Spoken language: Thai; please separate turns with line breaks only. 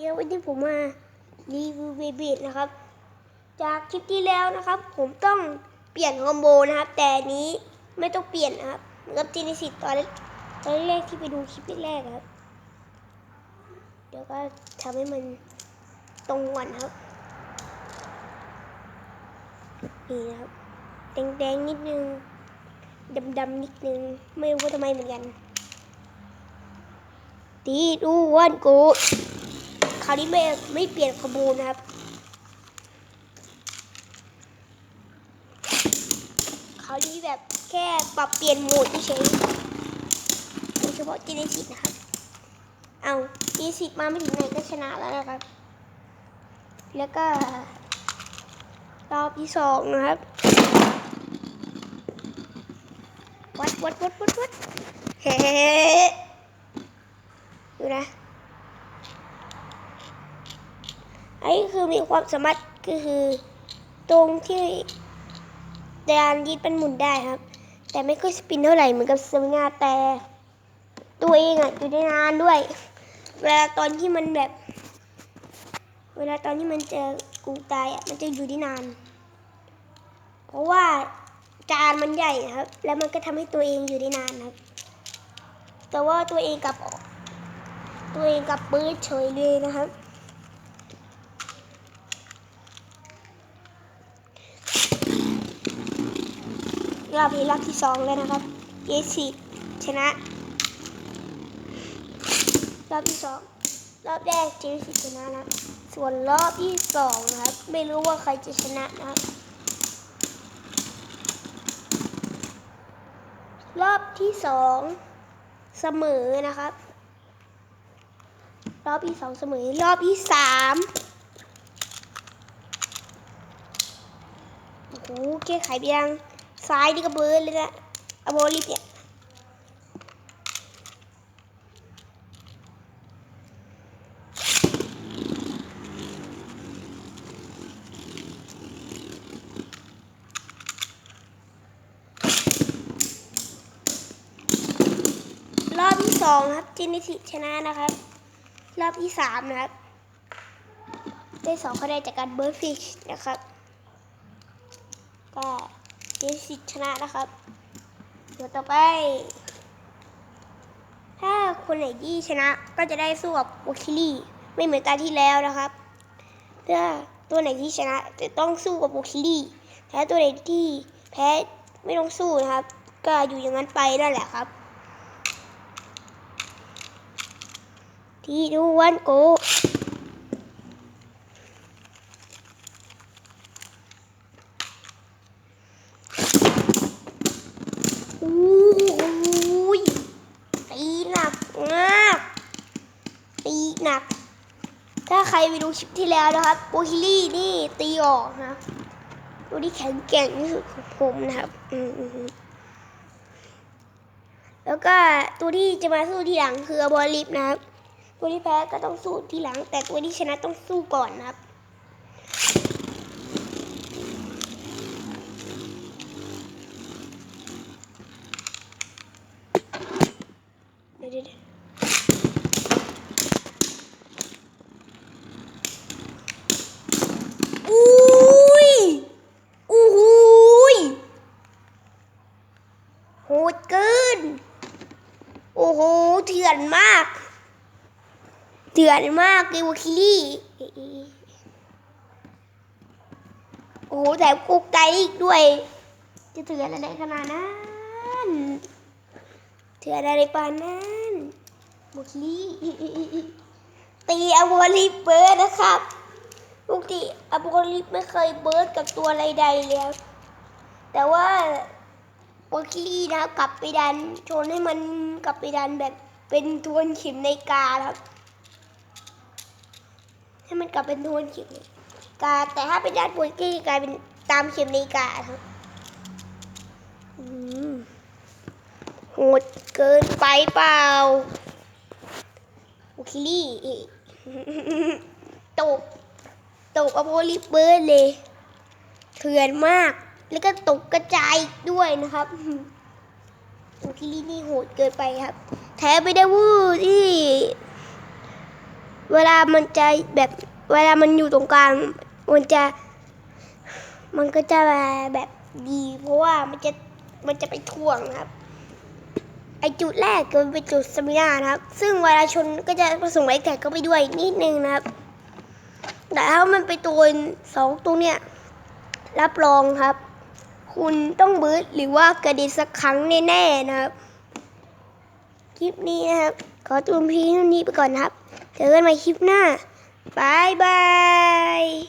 เดี๋ยววันนี้ผมมารีวิวเบบีดนะครับ จากคลิปที่แล้วนะครับ ผมต้องเปลี่ยนคอมโบนะครับ แต่นี้ไม่ต้องเปลี่ยนนะครับเหมือนกับจีนิสิตตอนตอนแรกที่ไปดูคลิปแรกครับ เดี๋ยวก็ทำให้มันตรงก่อนครับนี่นะครับแดงๆนิดนึงดำๆนิดนึง ไม่รู้ว่าทำไมเหมือนกันตีดูวันกู ราวนี้ไม่ไม่เปลี่ยนขบวนนะครับ คราวนี้แบบแค่ปรับเปลี่ยนโหมดเฉยโดยเฉพาะจีเนสิตนะครับ เอาจีเนสิตมาไม่ถึงไหนก็ชนะแล้วนะครับ แล้วก็ รอบที่สองนะครับวัดวัดวัดวัดวัดเฮ้ดูนะ อันนี้คือมีความสามารถก็คือตรงที่ดานยีดเป็นหมุนได้ครับ แต่ไม่ค่อยสปินเท่าไหร่เหมือนกับสวิงาแต่ ตัวเองอะอยู่ได้นานด้วย เวลาตอนที่มันแบบ เวลาตอนที่มันเจอกูตายอะมันจะอยู่ได้นาน เพราะว่าจานมันใหญ่ครับ แล้วมันก็ทำให้ตัวเองอยู่ได้นานครับ แต่ว่าตัวเองกลับตัวเองกลับปื้ดเฉยเลยนะครับ รอบนี้รอบที่สองแล้วนะครับเยสิชนะ รอบที่สองรอบแรกเจสิชนะนะ ส่วนรอบที่สองนะครับ ไม่รู้ว่าใครจะชนะนะครับรอบที่สองเสมอนะครับ รอบที่สองเสมอ รอบที่สามโอ้โหแก้ไขไปยัง ซ้ายนี่ก็เบิร์ดเลยนะอโบลิฟเนี่ยรอบที่สองครับจินิสิชนะนะครับ รอบที่สามนะครับ ได้สองคะแนนจากการเบิร์ดฟิชนะครับ ก็ เจสิชนะนะครับเดี๋ยวต่อไป ถ้าคนไหนที่ชนะก็จะได้สู้กับวอคิลี่ไม่เหมือนตาที่แล้วนะครับถ้าตัวไหนที่ชนะจะต้องสู้กับวอคิลี่แต่ตัวไหนที่แพ้ไม่ต้องสู้นะครับ ก็อยู่อย่างนั้นไปนั่นแหละครับที่ดูวันโก อู้ยตีหนักมากตีหนัก ถ้าใค รไปดูคลิปที่แล้วนะครับโบฮิลี่นี่ตีออกนะตัวที่แข็งแกร่งที่สุดของผมนะครับแล้วก็ตัวที่จะมาสู้ทีหลังคือบอลลิฟนะครับ ตัวที่แพ้ก็ต้องสู้ทีหลัง แต่ตัวที่ชนะต้องสู้ก่อนนะครับ เดี๋ยวเดี๋ยวเดี๋ยวอุ้ยอู้หูยโหดเกิน โอ้โห เถื่ อนมากเถือนมากเกวคิลี่โอ้โหแถมกุกไตอีกด้วย จะเถื่อนอะไรขนาดนั้นเถื่อนอะไรปานนั้นบุคลีตีอโวลิเบิร์ดนะครับปกติอโวลิไม่เคยเบิร์ดกับตัวอะไรใดเลยแต่ว่าบุคลีนะกลับไปดันชนให้มันกลับไปดันแบบ เป็นทวนเข็มในกาครับ ให้มันกลับเป็นทวนเข็มกา แต่ถ้าเป็นด้านบุคลีกลายเป็นตามเข็มในกาครับโหดเกินไปเปล่าโอคิลี่ตกตกอโพลิเบิร์เลยเถื่อนมาก แล้วก็ตกกระจายด้วยนะครับ อคิลี่นี่โหดเกินไปครับแถมไม่ได้วูดที่ เวลามันจะแบบเวลามันอยู่ตรงกลาง มันจะ มันก็จะแบบดี เพราะว่ามันจะมันจะไปถ่วงครับ ไอจุดแรกก็เป็นจุดสมินานะครับ ซึ่งเวลาชนก็จะผสมไอแท็กเข้าไปด้วยนิดนึงนะครับ แต่ถ้ามันไปตัวสองตัวเนี่ย รับรองครับ คุณต้องบืดหรือว่ากระเด็นสักครั้งแน่ๆนะครับ คลิปนี้นะครับ ขอตัวพีเท่านี้ไปก่อนนะครับ เจอกันใหม่คลิปหน้าบายบาย